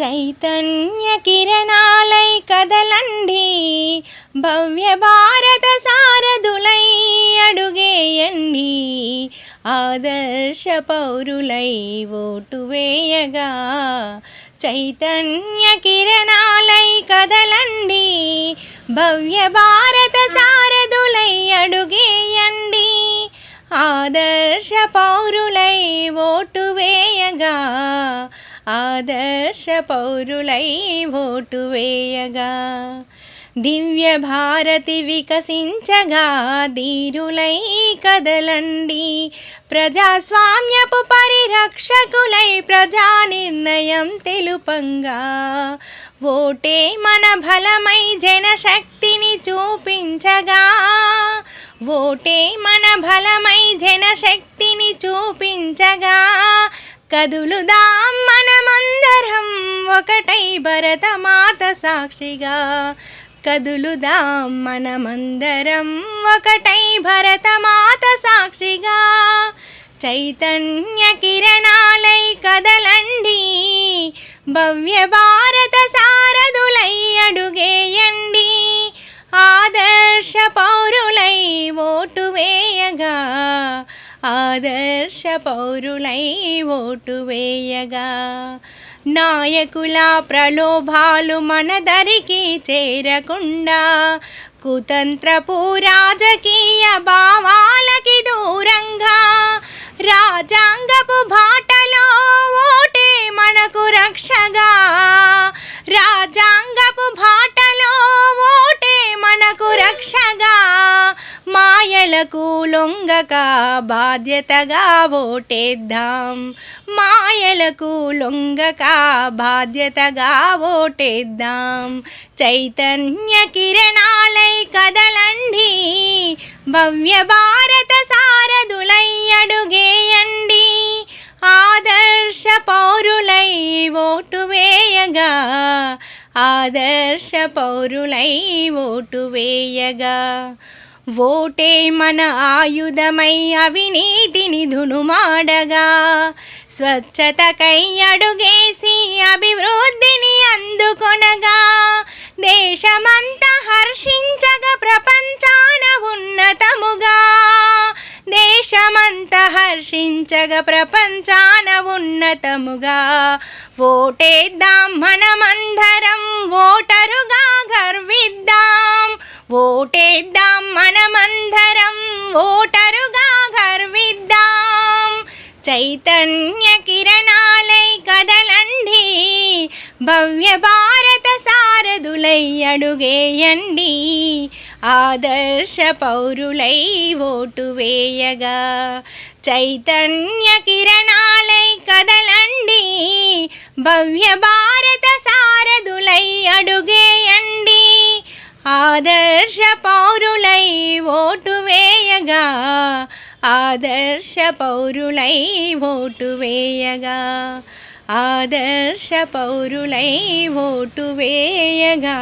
చైతన్య కిరణాలై కదలండి. భవ్య భారత సారథులై అడుగేయండి. ఆదర్శ పౌరులై ఓటు వేయగా. చైతన్య కిరణాలై కదలండి. భవ్య భారత సారథులై అడుగేయండి. ఆదర్శ పౌరులై ఓటు వేయగా. ఆదర్శ పౌరులై ఓటు వేయగా. దివ్య భారతి వికసించగా ధీరులై కదలండి. ప్రజాస్వామ్యపు పరిరక్షకులై ప్రజా నిర్ణయం తెలుపంగా. ఓటే మన బలమై జనశక్తిని చూపించగా. ఓటే మన బలమై జనశక్తిని చూపించగా. కదులుదాం మనమందరం ఒకటై భరతమాత సాక్షిగా. కదులుదాం మనమందరం ఒకటై భరతమాత సాక్షిగా. చైతన్య కిరణాలై కదలండి. భవ్య భారత సారథులై అడుగేయండి. ఆదర్శ పౌరులై ఆదర్శ పౌరులై ఓటు వేయగా. నాయకుల ప్రలోభాలు మనదరికి చేరకుండా కుతంత్రపు రాజకీయ భావాలకి దూరంగా రాజాంగపు బాటలో ఓటే మనకు రక్షగా. రాజాంగపు బాటలో ఓటే మనకు రక్షగా. మాయలకు లొంగక బాధ్యతగా ఓటేద్దాం. మాయలకు లొంగక బాధ్యతగా ఓటేద్దాం. చైతన్య కిరణాలై కదలండి. భవ్య భారత సారథులై అడుగేయండి. ఆదర్శ పౌరులై ఓటు వేయగా. ఆదర్శ పౌరులై ఓటు వేయగా. ఓటే మన ఆయుధమై అవినీతిని ధునుమాడగా స్వచ్ఛతకై అడుగేసి అభివృద్ధిని అందుకొనగా దేశమంతా హర్షించగా ప్రపంచాన ఉన్నతముగా దేశమంతా హర్షించగా ప్రపంచాన ఉన్నతముగా ఓటేద్దాం మనమందరం ఓటరుగా గర్విద్దాం ఓటేద్దాం చైతన్య కిరణాలై కదలండి. భవ్య భారత సారథులై అడుగేయండి. ఆదర్శ పౌరులై ఓటు వేయగా. చైతన్య కిరణాలై కదలండి. భవ్య భారత సారథులై అడుగేయండి. ఆదర్శ పౌరులై ఓటు ఆదర్శ పౌరులై ఓటు వేయగా ఆదర్శ పౌరులై ఓటు వేయగా.